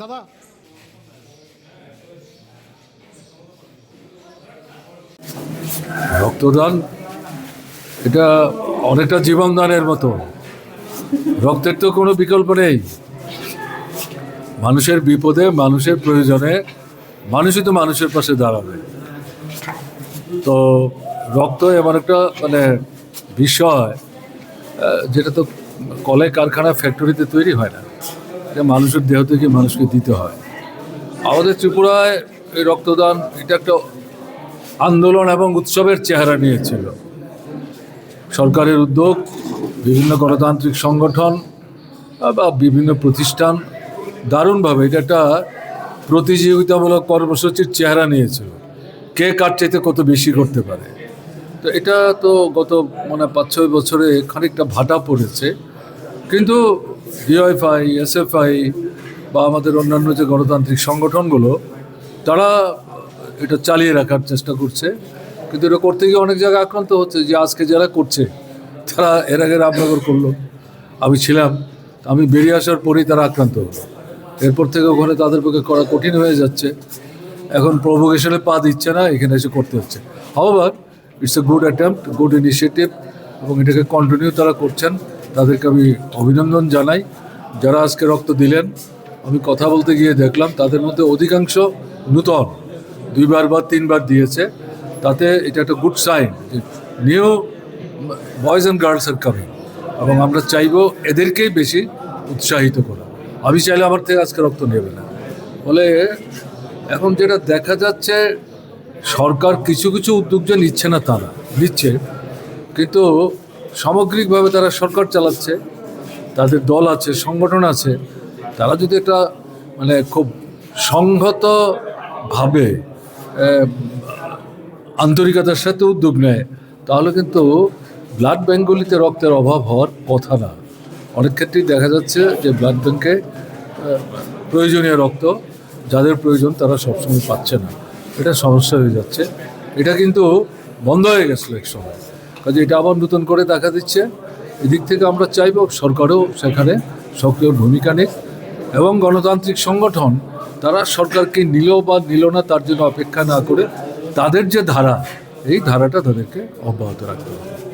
দাদা। রক্তদান এটা অনেকটা জীবনদানের মতো। রক্তের তো কোনো বিকল্প নেই। মানুষের বিপদে, মানুষের প্রয়োজনে মানুষই তো মানুষের পাশে দাঁড়াবে। তো রক্ত এমন একটা মানে বিষয় যেটা তো কলে কারখানা ফ্যাক্টরিতে তৈরি হয় না। এটা মানুষের দেহ থেকে মানুষকে দিতে হয়। আমাদের ত্রিপুরায় এই রক্তদান এটা একটা আন্দোলন এবং উৎসবের চেহারা নিয়েছিল। সরকারের উদ্যোগ বিভিন্ন গণতান্ত্রিক সংগঠন বা বিভিন্ন প্রতিষ্ঠান দারুণভাবে এটা একটা প্রতিযোগিতামূলক কর্মসূচির চেহারা নিয়েছিল। কে কার চাইতে কত বেশি করতে পারে? তো এটা তো গত মানে পাঁচ, ছয় বছরে খানিকটা ভাটা পড়েছে। কিন্তু ডিওএফআই এসএফআই বা আমাদের অন্যান্য যে গণতান্ত্রিক সংগঠনগুলো, তারা এটা চালিয়ে রাখার চেষ্টা করছে। কিন্তু এটা করতে গিয়ে অনেক জায়গায় আক্রান্ত হচ্ছে যে আজকে যারা করছে তারা এর আগে রামনগর করল। আমি ছিলাম। আমি বেরিয়ে আসার পরেই তারা আক্রান্ত হলো। এরপর থেকে ওখানে তাদের পক্ষে করা কঠিন হয়ে যাচ্ছে। এখন প্রভোকেশনে পা দিচ্ছে না, এখানে এসে করতে হচ্ছে। However it's a good attempt good initiative এবং এটাকে কন্টিনিউ তারা করছেন। তাদেরকে আমি অভিনন্দন জানাই। যারা আজকে রক্ত দিলেন, আমি কথা বলতে গিয়ে দেখলাম, তাদের মধ্যে অধিকাংশ নূতন। দুইবার বা তিনবার দিয়েছে। তাতে এটা একটা good sign new boys and girls are coming এবং আমরা চাইব এদেরকেই বেশি উৎসাহিত করা। আমি চাইলে আমার থেকে আজকে রক্ত নেবে না। ফলে এখন যেটা দেখা যাচ্ছে, সরকার কিছু কিছু উদ্যোগ যে নিচ্ছে না তারা, নিচ্ছে। কিন্তু সামগ্রিকভাবে তারা সরকার চালাচ্ছে, তাদের দল আছে, সংগঠন আছে, তারা যদি একটা মানে খুব সংহতভাবে আন্তরিকতার সাথে উদ্যোগ নেয়, তাহলে কিন্তু ব্লাড ব্যাঙ্কগুলিতে রক্তের অভাব হওয়ার কথা না। অনেক ক্ষেত্রেই দেখা যাচ্ছে যে ব্লাড ব্যাঙ্কে প্রয়োজনীয় রক্ত যাদের প্রয়োজন তারা সবসময় পাচ্ছে না। এটা সমস্যা হয়ে যাচ্ছে। এটা কিন্তু বন্ধ হয়ে গেছিল এক সময়। কাজে এটা আবার নতুন করে দেখা দিচ্ছে। এদিক থেকে আমরা চাইব সরকারও সেখানে সক্রিয় ভূমিকা নিক এবং গণতান্ত্রিক সংগঠন তারা সরকারকে নিল বা নিল না তার জন্য অপেক্ষা না করে তাদের যে ধারা, এই ধারাটা তাদেরকে অব্যাহত রাখতে হবে।